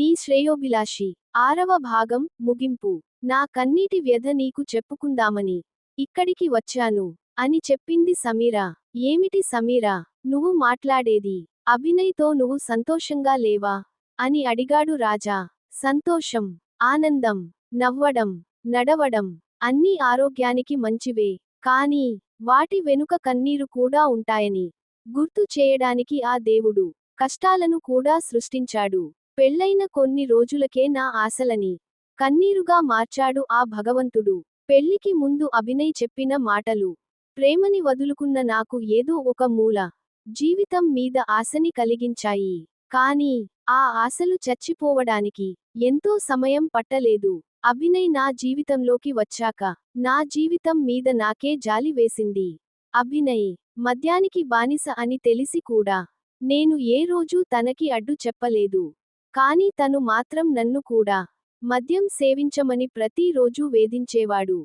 నీ శ్రేయోభిలాషి. ఆరవ భాగం ముగింపు. నా కన్నీటి వ్యధ నీకు చెప్పుకుందామని. ఇక్కడికి వచ్చాను. అని చెప్పింది సమీరా. ఏమిటి సమీరా? నువ్వు మాట్లాడేది. అభినయ్తో నువ్వు సంతోషంగా లేవా? అని అడిగాడు రాజా. సంతోషం ఆనందం నవ్వడం నడవడం అన్నీ ఆరోగ్యానికి మంచివే. కానీ వాటి వెనుక కన్నీరు కూడా ఉంటాయని. గుర్తు చేయడానికి ఆ దేవుడు కష్టాలను కూడా సృష్టించాడు. పెళ్ళైన కొన్ని రోజులకే నా ఆశలని కన్నీరుగా మార్చాడు ఆ భగవంతుడు. పెళ్ళికి ముందు అభినయ్ చెప్పిన మాటలు ప్రేమని వదులుకున్న నాకు ఏదో ఒక మూల జీవితం మీద ఆశని కలిగించాయి. కానీ ఆ ఆశలు చచ్చిపోవడానికి ఎంతో సమయం పట్టలేదు. అభినయ్ నా జీవితంలోకి వచ్చాక నా జీవితం మీద నాకే జాలి వేసింది. అభినయ్ మద్యానికి బానిస అని తెలిసి కూడా నేను ఏ రోజూ తనకి అడ్డు చెప్పలేదు. కాని తను మాత్రం నన్ను కూడా మద్యం సేవించమని ప్రతిరోజూ వేధించేవాడు.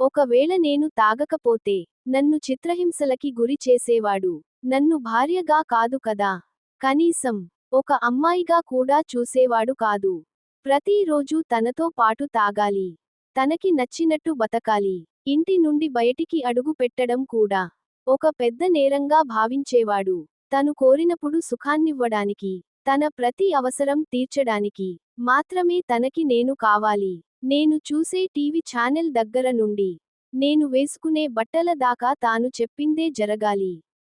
ఒకవేళ నేను తాగకపోతే నన్ను చిత్రహింసలకి గురి చేసేవాడు. నన్ను భార్యగా కాదు కదా. కనీసం ఒక అమ్మాయిగా కూడా చూసేవాడు కాదు. ప్రతిరోజూ తనతో పాటు తాగాలి. తనకి నచ్చినట్టు బతకాలి. ఇంటి నుండి బయటికి అడుగు పెట్టడం కూడా ఒక పెద్ద నేరంగా భావించేవాడు. తను కోరినప్పుడు సుఖాన్నివ్వడానికి తన ప్రతి అవసరం తీర్చడానికి మాత్రమే తనకి నేను కావాలి. నేను చూసే టీవీ ఛానల్ దగ్గర నుండి నేను వేసుకునే బట్టల దాకా తాను చెప్పిందే జరగాలి.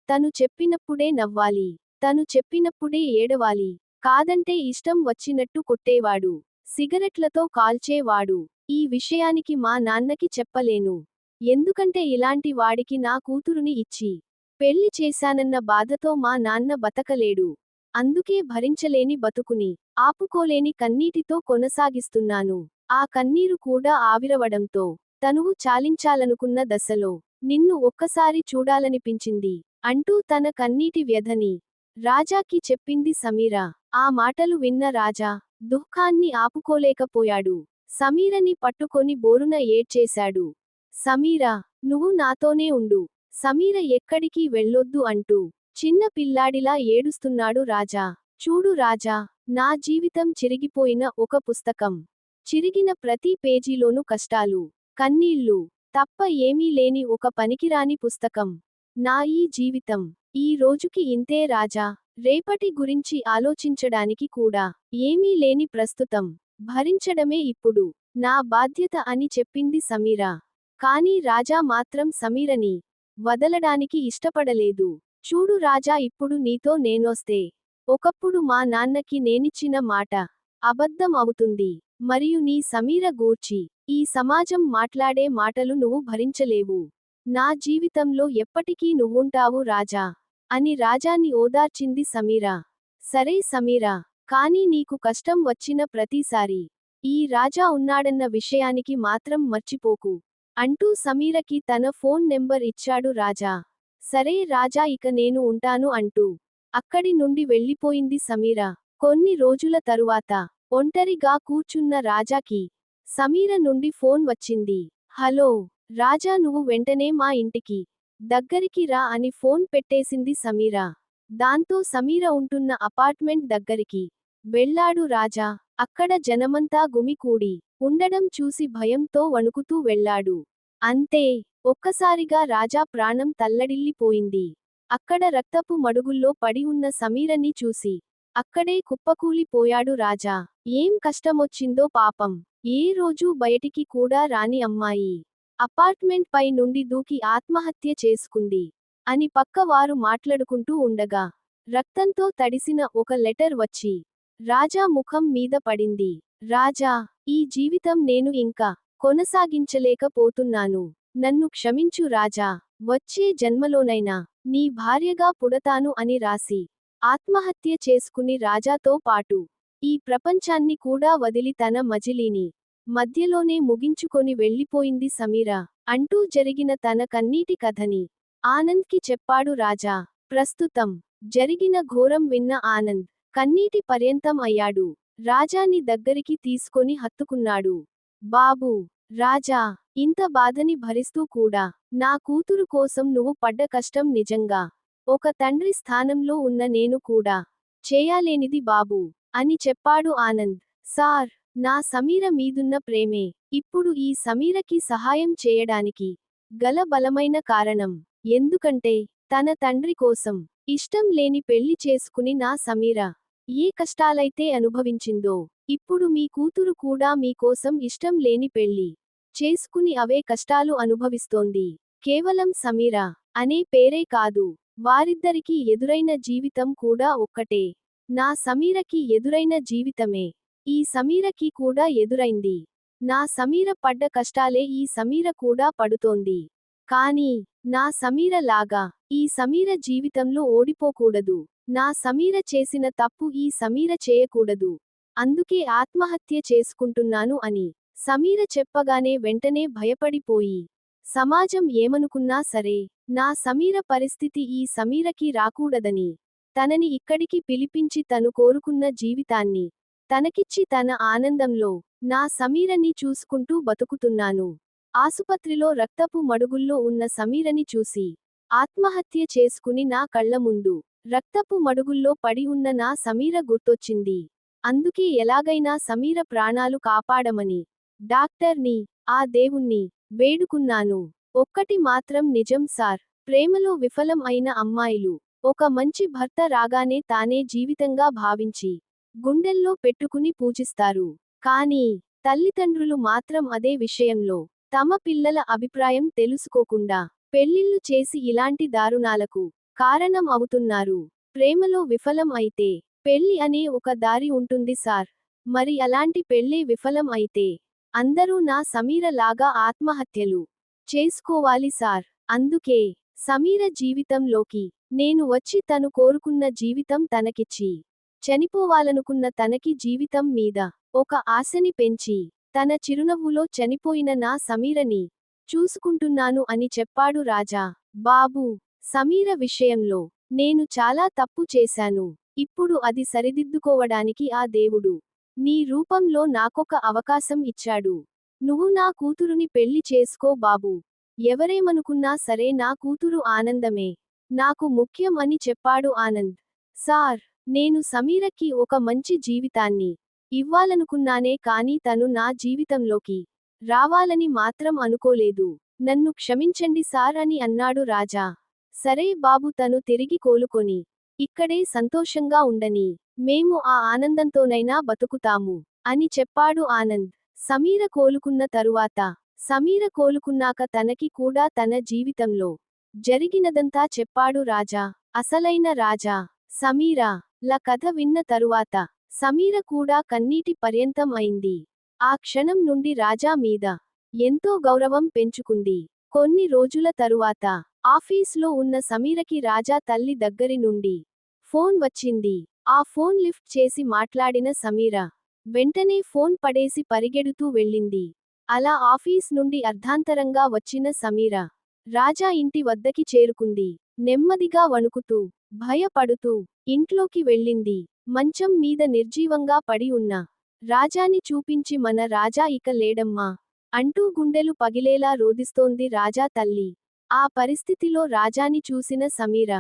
తను చెప్పినప్పుడే నవ్వాలి. తను చెప్పినప్పుడే ఏడవాలి. కాదంటే ఇష్టం వచ్చినట్టు కొట్టేవాడు. సిగరెట్లతో కాల్చేవాడు. ఈ విషయానికి మా నాన్నకి చెప్పలేను. ఎందుకంటే ఇలాంటి వాడికి నా కూతురుని ఇచ్చి పెళ్ళి చేశానన్న బాధతో మా నాన్న బతకలేడు. అందుకే భరించలేని బతుకుని ఆపుకోలేని కన్నీటితో కొనసాగిస్తున్నాను. ఆ కన్నీరు కూడా ఆవిరవడంతో తనువు చాలించాలనుకున్న దశలో నిన్ను ఒక్కసారి చూడాలనిపించింది అంటూ తన కన్నీటి వ్యధని రాజాకి చెప్పింది సమీరా. ఆ మాటలు విన్న రాజా దుఃఖాన్ని ఆపుకోలేకపోయాడు. సమీరని పట్టుకొని బోరున ఏడ్చేశాడు. సమీరా నువ్వు నాతోనే ఉండు. సమీర ఎక్కడికి వెళ్ళొద్దు అంటూ చిన్న పిల్లాడిలా ఏడుస్తున్నాడు రాజా. చూడు రాజా నా జీవితం చిరిగిపోయిన ఒక పుస్తకం. చిరిగిన ప్రతి పేజీలోనూ కష్టాలు కన్నీళ్ళు తప్ప ఏమీ లేని ఒక పనికిరాని పుస్తకం. నా ఈ జీవితం ఈ రోజుకి ఇంతే రాజా. రేపటి గురించి ఆలోచించడానికి కూడా ఏమీ లేని ప్రస్తుతం. భరించడమే ఇప్పుడు నా బాధ్యత అని చెప్పింది సమీరా. కానీ రాజా మాత్రం సమీరని వదలడానికి ఇష్టపడలేదు. చూడు రాజా ఇప్పుడు నీతో నేనొస్తే. ఒకప్పుడు మా నాన్నకి నేనిచ్చిన మాట అబద్ధం అవుతుంది. మరియు నీ సమీర గూర్చి ఈ సమాజం మాట్లాడే మాటలు నువ్వు భరించలేవు. నా జీవితంలో ఎప్పటికీ నువ్వుంటావు రాజా అని రాజాని ఓదార్చింది సమీరా. సరే సమీరా కానీ నీకు కష్టం వచ్చిన ప్రతిసారి ఈ రాజా ఉన్నాడన్న విషయానికి మాత్రం మర్చిపోకు అంటూ సమీరకి తన ఫోన్ నెంబర్ ఇచ్చాడు రాజా. సరే రాజా ఇక నేను ఉంటాను అంటూ అక్కడి నుండి వెళ్ళిపోయింది సమీర. కొన్ని రోజుల తరువాత ఒంటరిగా కూర్చున్న రాజాకి సమీర నుండి ఫోన్ వచ్చింది. హలో రాజా నువ్వు వెంటనే మా ఇంటికి దగ్గరికి రా అని ఫోన్ పెట్టేసింది సమీర. దాంతో సమీర ఉంటున్న అపార్ట్మెంట్ దగ్గరికి వెళ్ళాడు రాజా. అక్కడ జనమంతా గుమికూడి ఉండడం చూసి భయంతో వణుకుతూ వెళ్ళాడు. అంతే ఒక్కసారిగా రాజా ప్రాణం తల్లడిల్లిపోయింది. అక్కడ రక్తపు మడుగుల్లో పడి ఉన్న సమీరని చూసి అక్కడే కుప్పకూలిపోయాడు రాజా. ఏం కష్టమొచ్చిందో పాపం. ఏ రోజూ బయటికి కూడా రాని అమ్మాయి. అపార్ట్మెంట్ పై నుండి దూకి ఆత్మహత్య చేసుకుంది అని పక్కవారు మాట్లాడుకుంటూ ఉండగా రక్తంతో తడిసిన ఒక లెటర్ వచ్చి రాజా ముఖం మీద పడింది. రాజా ఈ జీవితం నేను ఇంకా కొనసాగించలేకపోతున్నాను. నన్ను క్షమించు రాజా. వచ్చే జన్మలోనైనా నీ భార్యగా పుడతాను అని రాసి ఆత్మహత్య చేసుకుని రాజాతో పాటు ఈ ప్రపంచాన్ని కూడా వదిలి తన మజిలీని మధ్యలోనే ముగించుకొని వెళ్ళిపోయింది సమీరా. అంటూ జరిగిన తన కన్నీటి కథని ఆనంద్కి చెప్పాడు రాజా. ప్రస్తుతం జరిగిన ఘోరం విన్న ఆనంద్ కన్నీటి పర్యంతం అయ్యాడు. రాజాని దగ్గరికి తీసుకొని హత్తుకున్నాడు. బాబూ రాజా ఇంత బాధని భరిస్తూ కూడా నా కూతురు కోసం నువ్వు పడ్డ కష్టం నిజంగా. ఒక తండ్రి స్థానంలో ఉన్న నేను కూడా చేయాలేనిది బాబూ అని చెప్పాడు ఆనంద్. సార్ నా సమీర మీదున్న ప్రేమే. ఇప్పుడు ఈ సమీరకి సహాయం చేయడానికి గల బలమైన కారణం ఎందుకంటే తన తండ్రి కోసం ఇష్టం లేని పెళ్ళి చేసుకుని నా సమీర ఏ కష్టాలైతే అనుభవించిందో ఇప్పుడు మీ కూతురు కూడా మీకోసం ఇష్టం లేని పెళ్ళి చేసుకుని అవే కష్టాలు అనుభవిస్తోంది. కేవలం సమీర అనే పేరే కాదు. వారిద్దరికీ ఎదురైన జీవితం కూడా ఒక్కటే. నా సమీరకి ఎదురైన జీవితమే. ఈ సమీరకి కూడా ఎదురైంది. నా సమీర పడ్డ కష్టాలే ఈ సమీర కూడా పడుతోంది. కానీ నా సమీర లాగా ఈ సమీర జీవితంలో ఓడిపోకూడదు. నా సమీర చేసిన తప్పు ఈ సమీర చేయకూడదు. అందుకే ఆత్మహత్య చేసుకుంటున్నాను అని సమీర చెప్పగానే వెంటనే భయపడిపోయి సమాజం ఏమనుకున్నా సరే నా సమీర పరిస్థితి ఈ సమీరకి రాకూడదని తనని ఇక్కడికి పిలిపించి తను కోరుకున్న జీవితాన్ని తనకిచ్చి తన ఆనందంలో నా సమీరని చూసుకుంటూ బతుకుతున్నాను. ఆసుపత్రిలో రక్తపు మడుగుల్లో ఉన్న సమీరని చూసి ఆత్మహత్య చేసుకుని నా కళ్ళ ముందు రక్తపు మడుగుల్లో పడి ఉన్న నా సమీర గుర్తొచ్చింది. అందుకే ఎలాగైనా సమీర ప్రాణాలు కాపాడమని. డాక్టర్ని ఆ దేవుణ్ణి వేడుకున్నాను. ఒక్కటి మాత్రం నిజం సార్. ప్రేమలో విఫలం అయిన అమ్మాయిలు. ఒక మంచి భర్త రాగానే తానే జీవితంగా భావించి గుండెల్లో పెట్టుకుని పూజిస్తారు. కానీ తల్లిదండ్రులు మాత్రం అదే విషయంలో తమ పిల్లల అభిప్రాయం తెలుసుకోకుండా పెళ్ళిళ్ళు చేసి ఇలాంటి దారుణాలకు కారణం అవుతున్నారు ప్రేమలో విఫలం అయితే పెళ్ళి అనే ఒక దారి ఉంటుంది సార్. మరి అలాంటి పెళ్ళే విఫలం అయితే అందరూ నా సమీర లాగా ఆత్మహత్యలు చేసుకోవాలి సార్. అందుకే సమీర జీవితంలోకి నేను వచ్చి తను కోరుకున్న జీవితం తనకిచ్చి చనిపోవాలనుకున్న తనకి జీవితం మీద ఒక ఆశని పెంచి తన చిరునవ్వులో చనిపోయిన నా సమీరని చూసుకుంటున్నాను అని చెప్పాడు రాజా. బాబు సమీర విషయంలో నేను చాలా తప్పు చేశాను. ఇప్పుడు అది సరిదిద్దుకోవడానికి ఆ దేవుడు నీ రూపంలో నాకొక అవకాశం ఇచ్చాడు. నువ్వు నా కూతురుని పెళ్ళి చేసుకో బాబు. ఎవరేమనుకున్నా సరే నా కూతురు ఆనందమే. నాకు ముఖ్యం అని చెప్పాడు ఆనంద్. సార్ నేను సమీరకి ఒక మంచి జీవితాన్ని ఇవ్వాలనుకున్నానే కాని తను నా జీవితంలోకి రావాలని మాత్రం అనుకోలేదు. నన్ను క్షమించండి సార్ అని అన్నాడు రాజా. సరే బాబు తను తిరిగి కోలుకొని ఇక్కడే సంతోషంగా ఉండని మేము ఆ ఆనందంతోనైనా బతుకుతాము అని చెప్పాడు ఆనంద్. సమీర కోలుకున్న తరువాత సమీర కోలుకున్నాక తనకి కూడా తన జీవితంలో జరిగినదంతా చెప్పాడు రాజా. అసలైన రాజా సమీర ల కథ విన్న తరువాత సమీర కూడా కన్నీటి పర్యంతం అయింది. ఆ క్షణం నుండి రాజా మీద ఎంతో గౌరవం పెంచుకుంది. కొన్ని రోజుల తరువాత ఆఫీస్లో ఉన్న సమీరకి రాజా తల్లి దగ్గరి నుండి ఫోన్ వచ్చింది. ఆ ఫోన్ లిఫ్ట్ చేసి మాట్లాడిన సమీర వెంటనే ఫోన్ పడేసి పరిగెడుతూ వెళ్ళింది. అలా ఆఫీస్ నుండి అర్ధాంతరంగా వచ్చిన సమీర రాజా ఇంటి వద్దకి చేరుకుంది. నెమ్మదిగా వణుకుతూ భయపడుతూ ఇంట్లోకి వెళ్ళింది. మంచం మీద నిర్జీవంగా పడి ఉన్న రాజాని చూపించి మన రాజా ఇక లేడమ్మా అంటూ గుండెలు పగిలేలా రోదిస్తోంది రాజా తల్లి. ఆ పరిస్థితిలో రాజాని చూసిన సమీర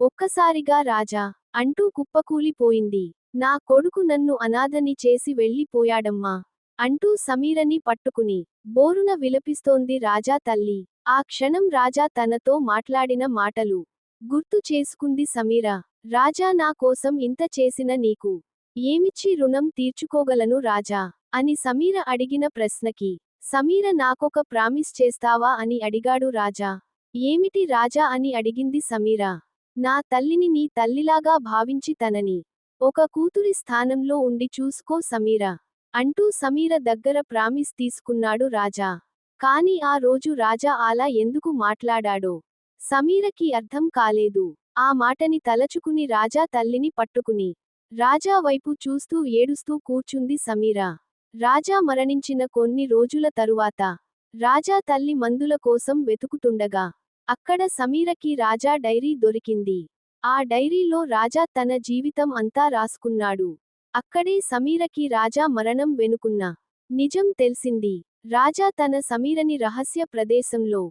ఒక్కసారిగా రాజా అంటూ కుప్పకూలిపోయింది. నా కొడుకు నన్ను అనాథని చేసి వెళ్ళిపోయాడమ్మా అంటూ సమీరని పట్టుకుని బోరున విలపిస్తోంది రాజా తల్లి. ఆ క్షణం రాజా తనతో మాట్లాడిన మాటలు గుర్తు చేసుకుంది సమీర. రాజా నా కోసం ఇంత చేసిన నీకు ఏమిచ్చి రుణం తీర్చుకోగలను రాజా అని సమీర అడిగిన ప్రశ్నకి సమీర నాకొక ప్రామిస్ చేస్తావా అని అడిగాడు రాజా. ఏమిటి రాజా అని అడిగింది సమీర. నా తల్లిని నీ తల్లిలాగా భావించి తనని ఒక కూతురి స్థానంలో ఉండి చూసుకో సమీర అంటూ సమీర దగ్గర ప్రామిస్ తీసుకున్నాడు రాజా. కాని ఆ రోజు రాజా అలా ఎందుకు మాట్లాడాడో సమీరకి అర్థం కాలేదు. ఆ మాటని తలచుకుని రాజా తల్లిని పట్టుకుని రాజా వైపు చూస్తూ ఏడుస్తూ కూర్చుంది సమీర. రాజా మరణించిన కొన్ని రోజుల తరువాత రాజా తల్లి మందుల కోసం వెతుకుతుండగా అక్కడ సమీరకి రాజా డైరీ దొరికింది. ఆ డైరీలో రాజా తన జీవితం అంతా రాసుకున్నాడు. అక్కడే సమీరకి రాజా మరణం వెనుకున్న నిజం తెలిసింది. రాజా తన సమీరని రహస్య ప్రదేశంలో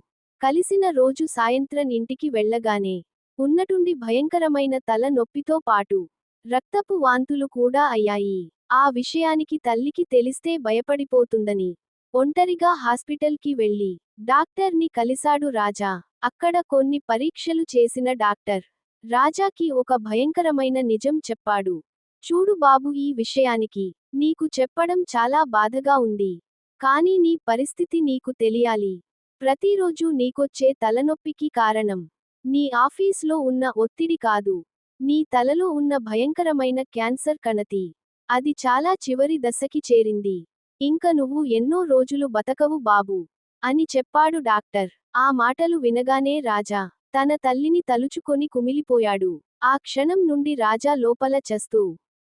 కలిసిన రోజు సాయంత్రం ఇంటికి వెళ్ళగానే ఉన్నటుండి భయంకరమైన తల నొప్పితో పాటు రక్తపు వాంతులు కూడా అయ్యాయి. ఆ విషయానికి తల్లికి తెలిస్తే భయపడిపోతుందని. ఒంటరిగా హాస్పిటల్కి వెళ్ళి డాక్టర్ని కలిశాడు రాజా. అక్కడ కొన్ని పరీక్షలు చేసిన డాక్టర్. రాజాకి ఒక భయంకరమైన నిజం చెప్పాడు. చూడు బాబు ఈ విషయానికి నీకు చెప్పడం చాలా బాధగా ఉంది. కానీ నీ పరిస్థితి నీకు తెలియాలి. ప్రతిరోజు నీకొచ్చే తలనొప్పికి కారణం. నీ ఆఫీస్లో ఉన్న ఒత్తిడి కాదు. నీ తలలో ఉన్న భయంకరమైన క్యాన్సర్ కణతి. అది చాలా చివరి దశకి చేరింది. ఇంక నువ్వు ఎన్నో రోజులు బతకవు బాబు అని చెప్పాడు డాక్టర్. ఆ మాటలు వినగానే రాజా తన తల్లిని తలుచుకొని కుమిలిపోయాడు. ఆ క్షణం నుండి రాజా లోపల చస్తూ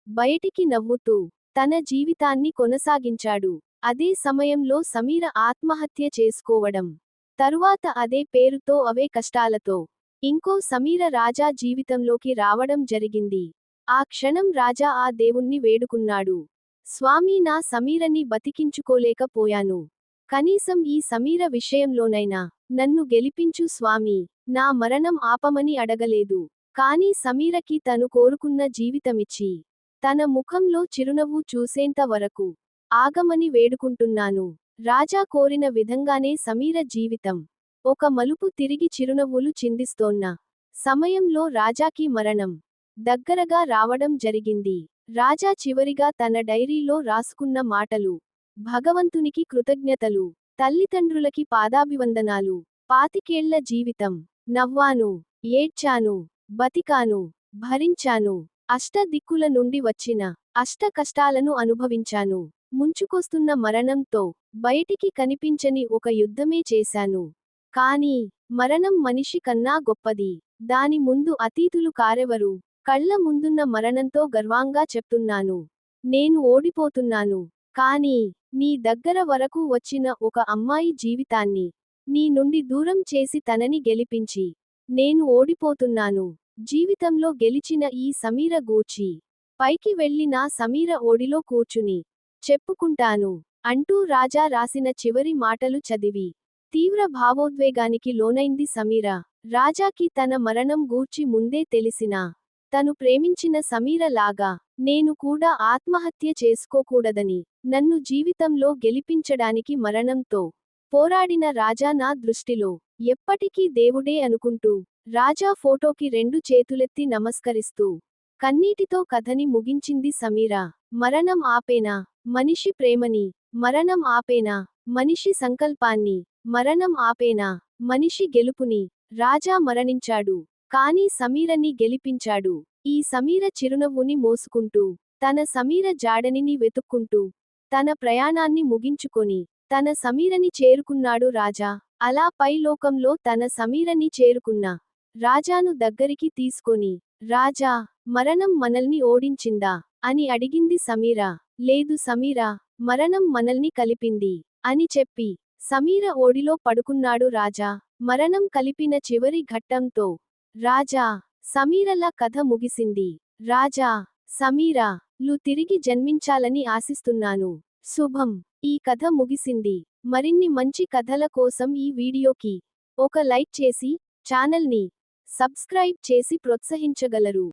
బయటికి నవ్వుతూ తన జీవితాన్ని కొనసాగించాడు. అదే సమయంలో సమీర ఆత్మహత్య చేసుకోవడం తరువాత అదే పేరుతో అవే కష్టాలతో ఇంకో సమీర రాజా జీవితంలోకి రావడం జరిగింది. ఆ క్షణం రాజా ఆ దేవుణ్ణి వేడుకున్నాడు. స్వామి నా సమీరని బతికించుకోలేకపోయాను. కనీసం ఈ సమీర విషయంలోనైనా నన్ను గెలిపించు స్వామి నా మరణం ఆపమని అడగలేదు. కాని సమీరకి తను కోరుకున్న జీవితమిచ్చి తన ముఖంలో చిరునవ్వు చూసేంత వరకు ఆగమని వేడుకుంటున్నాను. రాజా కోరిన విధంగానే సమీర జీవితం ఒక మలుపు తిరిగి చిరునవ్వులు చిందిస్తోన్న సమయంలో రాజాకి మరణం దగ్గరగా రావడం జరిగింది. రాజా చివరిగా తన డైరీలో రాసుకున్న మాటలు భగవంతునికి కృతజ్ఞతలు తల్లిదండ్రులకి పాదాభివందనాలు పాతికేళ్ళ జీవితం నవ్వాను ఏడ్చాను బతికాను భరించాను అష్ట దిక్కుల నుండి వచ్చిన అష్ట కష్టాలను అనుభవించాను. ముంచుకొస్తున్న మరణంతో బయటికి కనిపించని ఒక యుద్ధమే చేశాను. కాని మరణం మనిషి కన్నా గొప్పది. దాని ముందు అతీతులు కారెవరు? కళ్ళ ముందున్న మరణంతో గర్వంగా చెప్తున్నాను. నేను ఓడిపోతున్నాను. కానీ నీ దగ్గర వరకు వచ్చిన ఒక అమ్మాయి జీవితాన్ని నీ నుండి దూరం చేసి తనని గెలిపించి నేను ఓడిపోతున్నాను. జీవితంలో గెలిచిన ఈ సమీర గూర్చి పైకి వెళ్ళి నా సమీర ఓడిలో కూర్చుని చెప్పుకుంటాను అంటూ రాజా రాసిన చివరి మాటలు చదివి తీవ్ర భావోద్వేగానికి లోనైంది సమీర. రాజాకి తన మరణం గూర్చి ముందే తెలిసినా తను ప్రేమించిన సమీర లాగా నేను కూడా ఆత్మహత్య చేసుకోకూడదని నన్ను జీవితంలో గెలిపించడానికి మరణంతో పోరాడిన రాజా నా దృష్టిలో. ఎప్పటికీ దేవుడే అనుకుంటూ రాజా ఫోటోకి రెండు చేతులెత్తి నమస్కరిస్తూ కన్నీటితో కథని ముగించింది సమీర. మరణం ఆపేనా? మనిషి ప్రేమని. మరణం ఆపేనా? మనిషి సంకల్పాన్ని. మరణం ఆపేనా? మనిషి గెలుపుని. రాజా మరణించాడు. కానీ సమీరని గెలిపించాడు. ఈ సమీర చిరునవ్వుని మోసుకుంటూ తన సమీర జాడనిని వెతుక్కుంటూ తన ప్రయాణాన్ని ముగించుకొని తన సమీరని చేరుకున్నాడు రాజా. అలా పైలోకంలో తన సమీరని చేరుకున్న రాజాను దగ్గరికి తీసుకొని రాజా మరణం మనల్ని ఓడించిందా అని అడిగింది సమీర. లేదు సమీర మరణం మనల్ని కలిపింది అని చెప్పి సమీర ఓడిలో పడుకున్నాడు రాజా. మరణం కలిపిన చివరి ఘట్టంతో రాజా సమీరల కథ ముగిసింది. రాజా సమీరా లు తిరిగి జన్మించాలని ఆశిస్తున్నాను. శుభం. ఈ కథ ముగిసింది. మరిన్ని మంచి కథల కోసం ఈ వీడియోకి ఒక లైక్ చేసి ఛానల్ని సబ్స్క్రైబ్ చేసి ప్రోత్సహించగలరు.